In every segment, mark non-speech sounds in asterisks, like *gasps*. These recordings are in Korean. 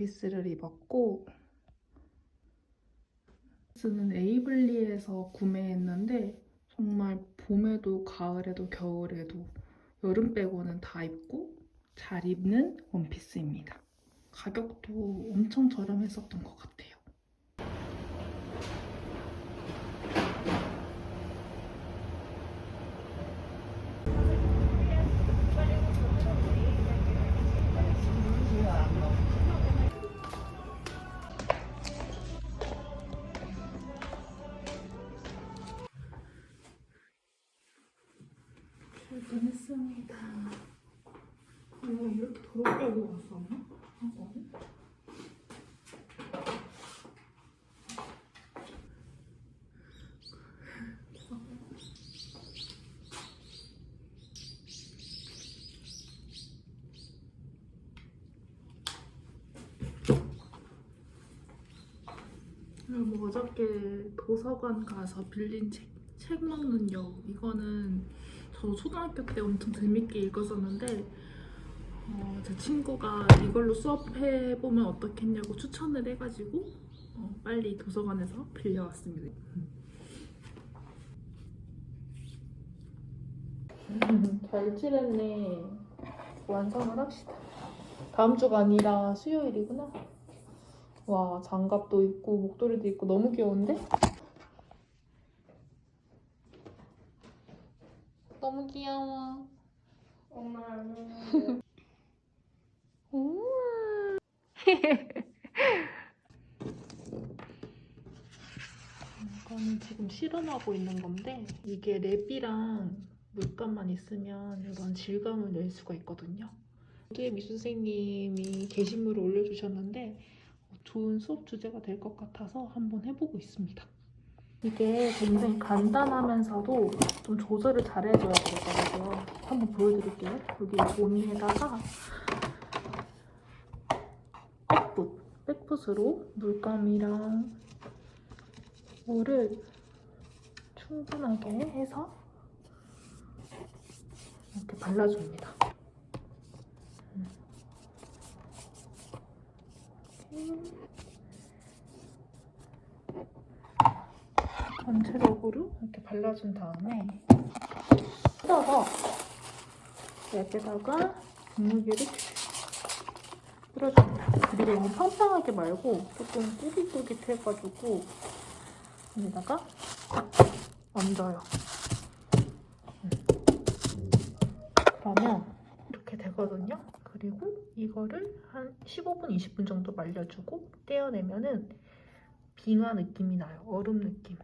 원피스를 입었고 원피스는 에이블리에서 구매했는데 정말 봄에도 가을에도 겨울에도 여름 빼고는 다 입고 잘 입는 원피스입니다. 가격도 엄청 저렴했었던 것 같아요. 뭐 어저께 도서관 가서 빌린 책, 책 먹는 여 이거는 저 초등학교 때 엄청 재밌게 읽었었는데 어, 제 친구가 이걸로 수업해보면 어떻겠냐고 추천을 해가지고 어, 빨리 도서관에서 빌려왔습니다. *laughs* 잘 칠했네. 완성을 합시다. 다음 주가 아니라 수요일이구나. 와 장갑도 있고 목도리도 있고 너무 귀여운데? 너무 귀여워. 엄마 우와. 이거는 지금 실험하고 있는 건데 이게 랩이랑 물감만 있으면 이런 질감을 낼 수가 있거든요. 뒤에 미술 선생님이 게시물을 올려주셨는데 좋은 수업 주제가 될 것 같아서 한번 해보고 있습니다. 이게 굉장히 간단하면서도 좀 조절을 잘 해줘야 되더라고요. 한번 보여드릴게요. 여기 종이에다가 백풋, 백풋으로 물감이랑 물을 충분하게 해서 이렇게 발라줍니다. 음. 이렇게. 전체적으로 이렇게 발라준 다음에 뜯어서 옆에다가 분무기를 뿌려줍니다. 그리고 너무 팡팡하게 말고 조금 꾸깃꾸깃해가지고 여기다가 딱 얹어요. 음. 그러면 이렇게 되거든요. 그리고 이거를 한 15분, 20분 정도 말려주고 떼어내면은 빙하 느낌이 나요. 얼음 느낌이.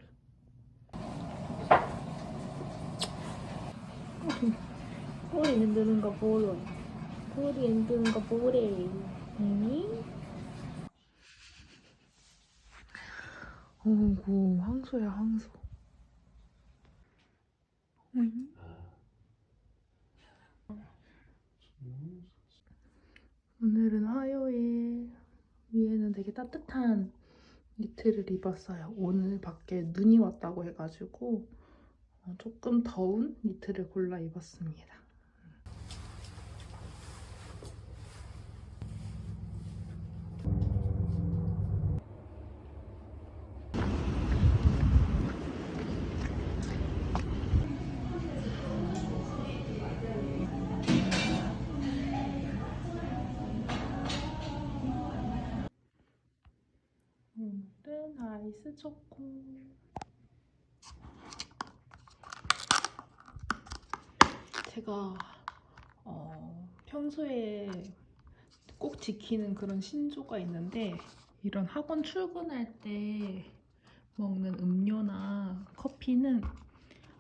꼬리 흔드는 거 보여. 꼬리 흔드는 거 보래. 응? 어구 황소야 황소. 응? 오늘은 화요일 위에는 되게 따뜻한 니트를 입었어요. 오늘 밖에 눈이 왔다고 해가지고 어, 조금 더운 니트를 골라 입었습니다. 오늘은 아이스 초코. 제가 어, 평소에 꼭 지키는 그런 신조가 있는데 이런 학원 출근할 때 먹는 음료나 커피는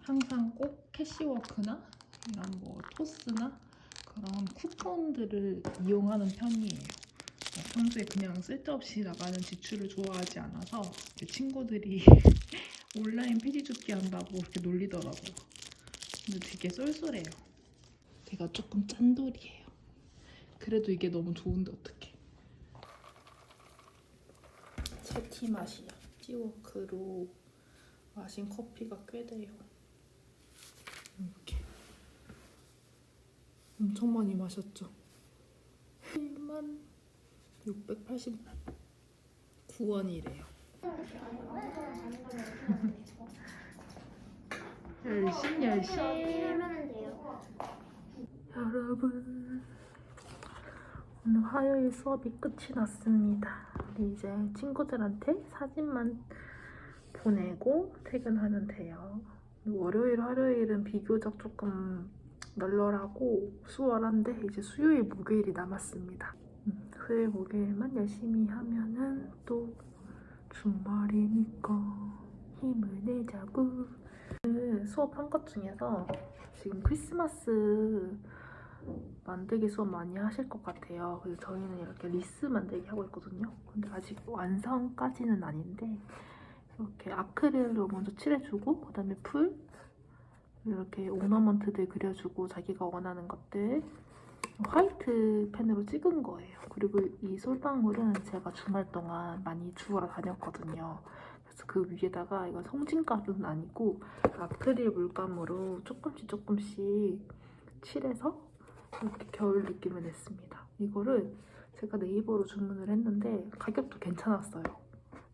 항상 꼭 캐시워크나 이런 뭐 토스나 그런 쿠폰들을 이용하는 편이에요. 어, 평소에 그냥 쓸데없이 나가는 지출을 좋아하지 않아서 제 친구들이 *laughs* 온라인 폐지 줍기 한다고 그렇게 놀리더라고요. 근데 되게 쏠쏠해요. 제가 조금 짠돌이에요. 그래도 이게 너무 좋은데 어떡해. 채티 맛이야. 티워크로 마신 커피가 꽤 돼요. 이렇게. 엄청 많이 마셨죠? 1만 689원이래요. *laughs* 열심 열심. 여러분 오늘 화요일 수업이 끝이 났습니다. 이제 친구들한테 사진만 보내고 퇴근하면 돼요. 월요일, 화요일은 비교적 조금 널널하고 수월한데 이제 수요일, 목요일이 남았습니다. 음, 수요일, 목요일만 열심히 하면은 또 주말이니까 힘을 내자고. 그 수업한 것 중에서 지금 크리스마스 만들기 수업 많이 하실 것 같아요. 그래서 저희는 이렇게 리스 만들기 하고 있거든요. 근데 아직 완성까지는 아닌데 이렇게 아크릴로 먼저 칠해주고 그 다음에 풀 이렇게 오너먼트들 그려주고 자기가 원하는 것들 화이트 펜으로 찍은 거예요. 그리고 이 솔방울은 제가 주말 동안 많이 주워라 다녔거든요. 그래서 그 위에다가 이건 송진가루는 아니고 아크릴 물감으로 조금씩 조금씩 칠해서 이렇게 겨울 느낌을 냈습니다. 이거를 제가 네이버로 주문을 했는데 가격도 괜찮았어요.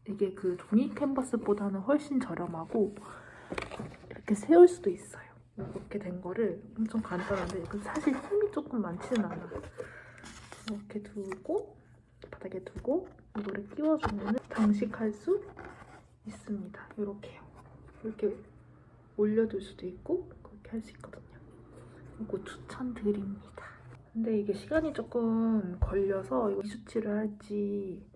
이게 그 종이 캔버스보다는 훨씬 저렴하고 이렇게 세울 수도 있어요. 이렇게 된 거를 엄청 간단한데 그 사실 힘이 조금 많지는 않아요. 이렇게 두고 바닥에 두고 이거를 끼워주면 장식할 수 있습니다. 이렇게요. 이렇게 올려둘 수도 있고 그렇게 할 수 있거든요. 이거 추천드립니다. 근데 이게 시간이 조금 걸려서 이거 이수치를 할지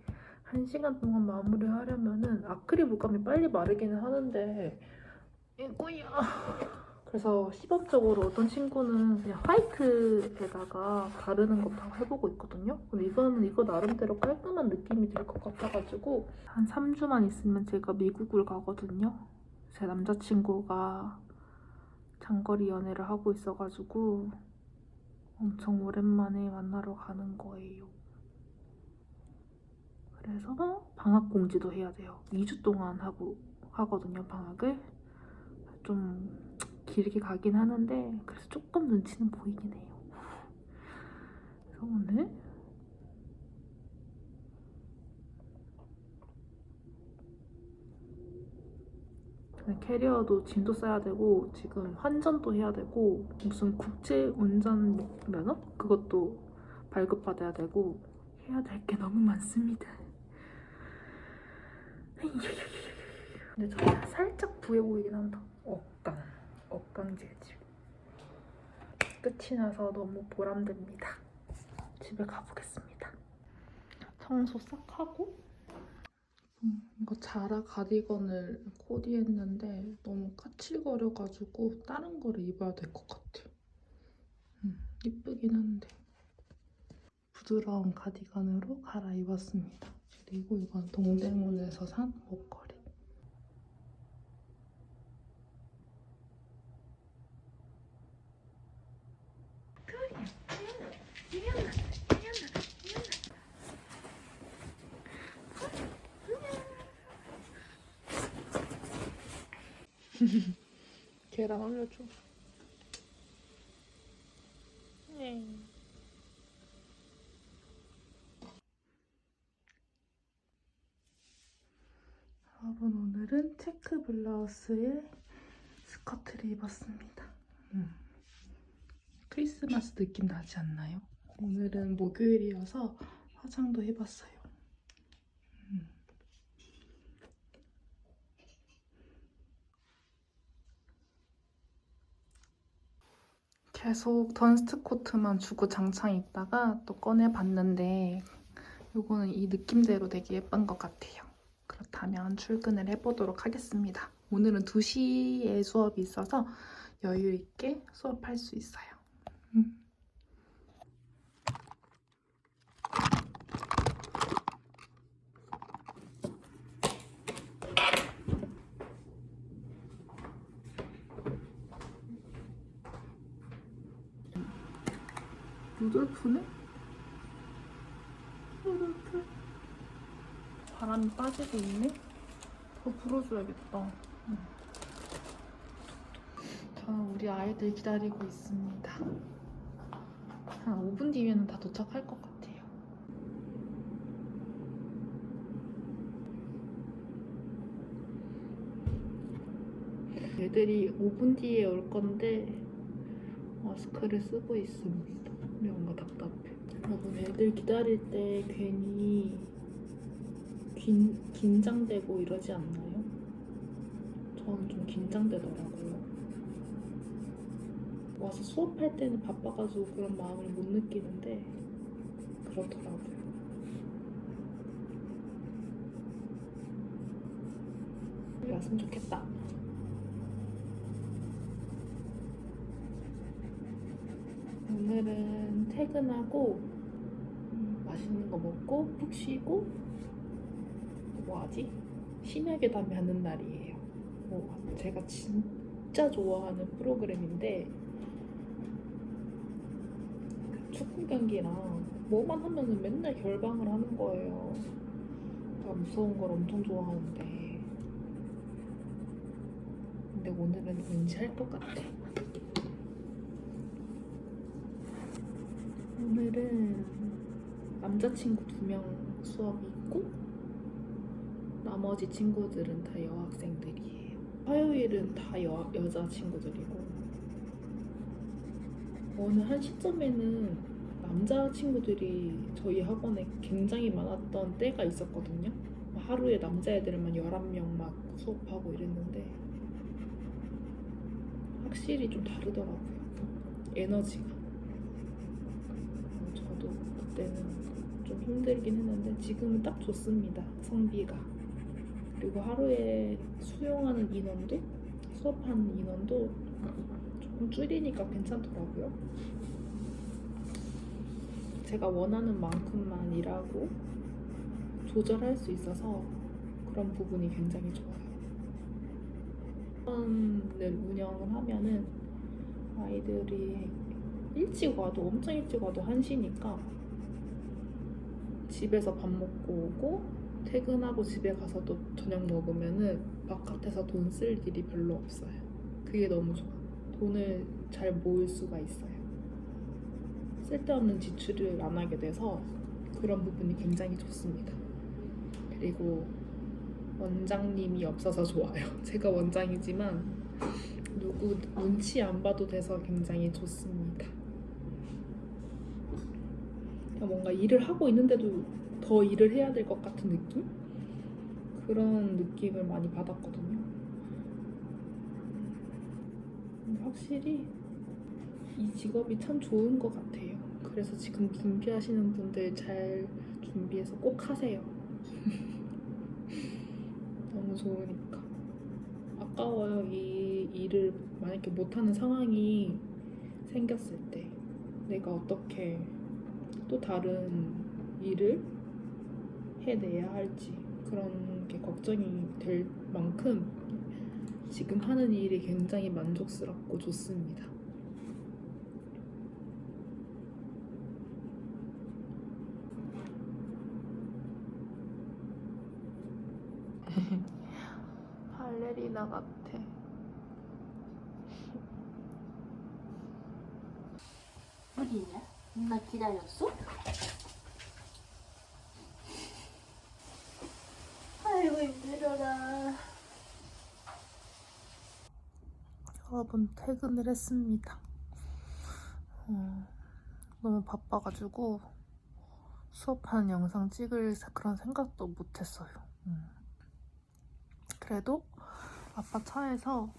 한 시간 동안 마무리를 하려면은 아크릴 물감이 빨리 마르기는 하는데 이거야. 그래서 시범적으로 어떤 친구는 그냥 화이트에다가 바르는 것도 해보고 있거든요. 근데 이거는 이거 나름대로 깔끔한 느낌이 될것 같아가지고 한 3주만 있으면 제가 미국을 가거든요. 제 남자친구가 장거리 연애를 하고 있어가지고 엄청 오랜만에 만나러 가는 거예요. 그래서 방학 공지도 해야 돼요. 2주 동안 하고 하거든요, 방학을. 좀 길게 가긴 하는데 그래서 조금 눈치는 보이긴 해요. 그래서 오늘 캐리어도 짐도 싸야 되고 지금 환전도 해야 되고 무슨 국제 운전 면허 그것도 발급받아야 되고 해야 될 게 너무 많습니다. *laughs* 근데 저 살짝 부해 보이긴 한다. 억강, 억강 재질. 끝이 나서 너무 보람됩니다. 집에 가보겠습니다. 청소 싹 하고 음, 이거 자라 가디건을 코디했는데 너무 까칠거려가지고 다른 거를 입어야 될 것 같아요. 음, 이쁘긴 한데 부드러운 가디건으로 갈아입었습니다. 그리고 이건 동대문에서 산 목걸이. *laughs* 계란 올려줘. 네. 여러분 오늘은 체크 블라우스에 스커트를 입었습니다. 음. 크리스마스 느낌 나지 않나요? 오늘은 목요일이어서 화장도 해봤어요. 음. 계속 던스트 코트만 주고 장창 입다가 또 꺼내봤는데 요거는 이 느낌대로 되게 예쁜 것 같아요. 그렇다면 출근을 해보도록 하겠습니다. 오늘은 2시에 수업이 있어서 여유 있게 수업할 수 있어요. 음. 루돌프네? 루돌프 바람이 빠지고 있네? 더 불어줘야겠다 저는 우리 아이들 기다리고 있습니다 한 5분 뒤면 다 도착할 것 같아요 애들이 5분 뒤에 올 건데 마스크를 쓰고 있습니다. 근데 뭔가 답답해. 여러분 애들 기다릴 때 괜히 긴, 긴장되고 이러지 않나요? 저는 좀 긴장되더라고요. 와서 수업할 때는 바빠가지고 그런 마음을 못 느끼는데 그렇더라고요. 왔으면 좋겠다. 오늘은 퇴근하고 음, 맛있는 거 먹고 푹 쉬고 뭐 하지? 신에게 담에 하는 날이에요. 뭐 제가 진짜 좋아하는 프로그램인데 그 축구 경기랑 뭐만 하면은 맨날 결방을 하는 거예요. 제가 무서운 걸 엄청 좋아하는데 근데 오늘은 왠지 할 것 같아. 오늘은 남자친구 두 명 수업이 있고 나머지 친구들은 다 여학생들이에요. 화요일은 다 여, 여자친구들이고 어느 한 시점에는 남자친구들이 저희 학원에 굉장히 많았던 때가 있었거든요. 하루에 남자애들만 11명 막 수업하고 이랬는데 확실히 좀 다르더라고요. 에너지가. 그때는 좀 힘들긴 했는데 지금은 딱 좋습니다. 성비가. 그리고 하루에 수용하는 인원도 수업하는 인원도 조금 줄이니까 괜찮더라고요. 제가 원하는 만큼만 일하고 조절할 수 있어서 그런 부분이 굉장히 좋아요. 학원을 운영을 하면은 아이들이 일찍 와도 엄청 일찍 와도 한시니까 집에서 밥 먹고 오고 퇴근하고 집에 가서 또 저녁 먹으면은 바깥에서 돈 쓸 일이 별로 없어요. 그게 너무 좋아. 돈을 잘 모을 수가 있어요. 쓸데없는 지출을 안 하게 돼서 그런 부분이 굉장히 좋습니다. 그리고 원장님이 없어서 좋아요. *laughs* 제가 원장이지만 누구 눈치 안 봐도 돼서 굉장히 좋습니다. 뭔가 일을 하고 있는데도 더 일을 해야 될 것 같은 느낌? 그런 느낌을 많이 받았거든요. 확실히 이 직업이 참 좋은 것 같아요. 그래서 지금 준비하시는 분들 잘 준비해서 꼭 하세요. *laughs* 너무 좋으니까. 아까워요. 이 일을 만약에 못하는 상황이 생겼을 때 내가 어떻게 또 다른 일을 해내야 할지 그런 게 걱정이 될 만큼 지금 하는 일이 굉장히 만족스럽고 좋습니다. *laughs* 발레리나 같아. 어디냐? 엄마 기다렸어? 아이고 힘들어라. 여러분 퇴근을 했습니다. 어, 너무 바빠가지고 수업하는 영상 찍을 그런 생각도 못했어요. 음. 그래도 아빠 차에서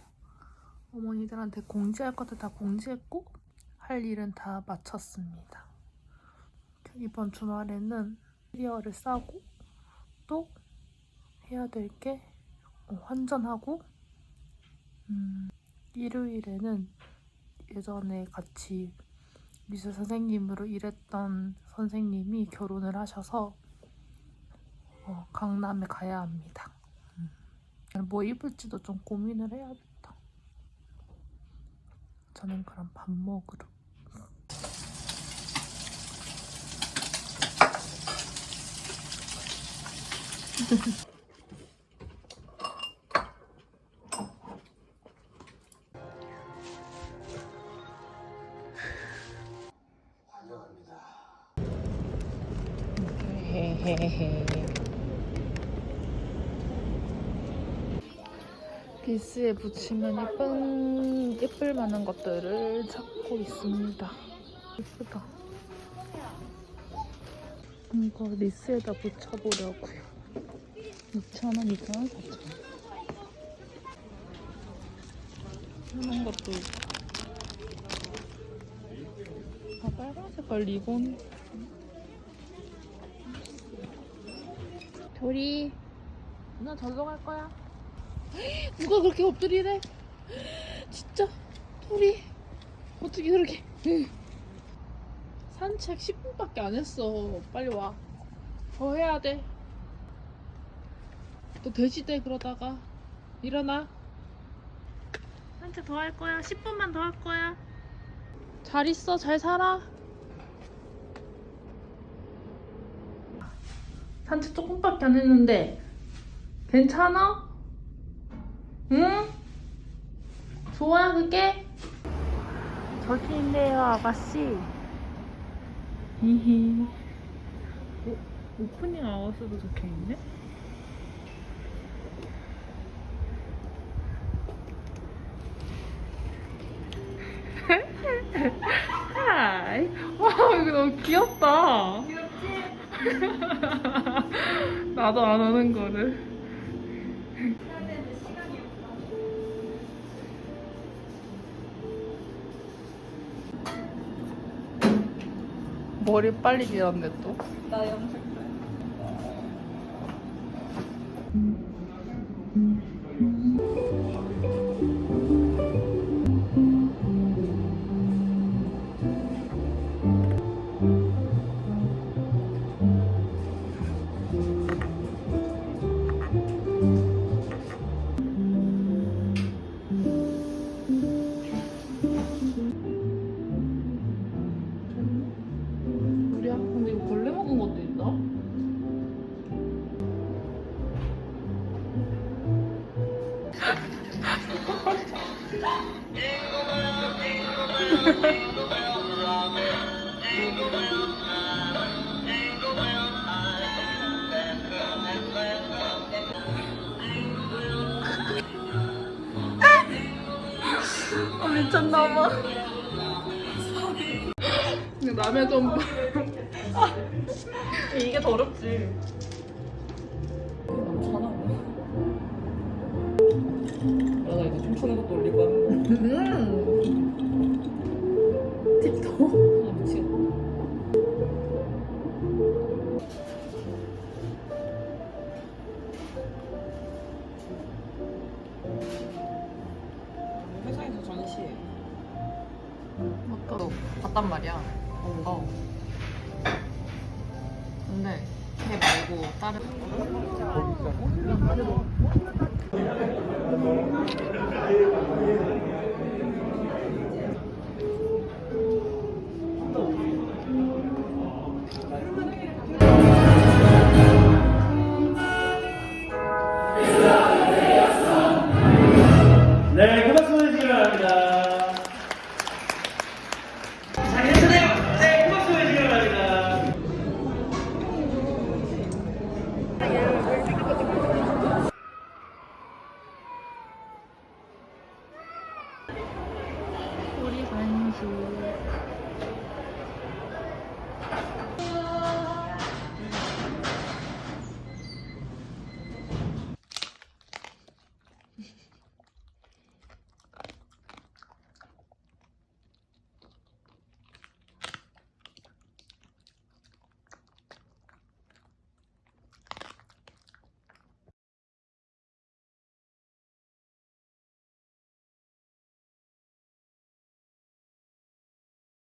어머니들한테 공지할 것들 다 공지했고 할 일은 다 마쳤습니다. 이번 주말에는 인테리어를 싸고 또 해야 될 게 환전하고 음, 일요일에는 예전에 같이 미술 선생님으로 일했던 선생님이 결혼을 하셔서 어, 강남에 가야 합니다. 음. 뭐 입을지도 좀 고민을 해야겠다. 저는 그럼 밥 먹으러. *laughs* *laughs* 헤헤헤 비스에 붙이면 예쁜 예쁠 만한 것들을 찾고 있습니다. 예쁘다. 이거 리스에다 붙여보려고요. 2,000원, 2,000원, 4,000원. 이런 것도 있고. 아 빨간 색깔 리본. 도리, 나 절로 갈 거야. *gasps* 누가 그렇게 엎드리래? *gasps* 진짜 도리 어떻게 그렇게? *laughs* 산책 10분밖에 안 했어. 빨리 와. 더 해야 돼. 또 돼지돼 그러다가 일어나. 산책 더 할 거야. 10분만 더 할 거야. 잘 있어. 잘 살아. 산책 조금밖에 안 했는데 괜찮아? 응? 좋아 그게? 저기 있네요 아가씨 히히 오, 오프닝 아워스도 적혀있네? *laughs* 하이 와 이거 너무 귀엽다? *laughs* 나도 안 하는 거를 머리 빨리 길었네 또. 나 염색. 아, 미쳤나봐. 근데 남의 좀 이게 더럽지. 나 이제 춤추는 것도 올리고 하는 거. 음. 틱톡. 한단 말이야. 어. 어. 근데 걔 말고 다른.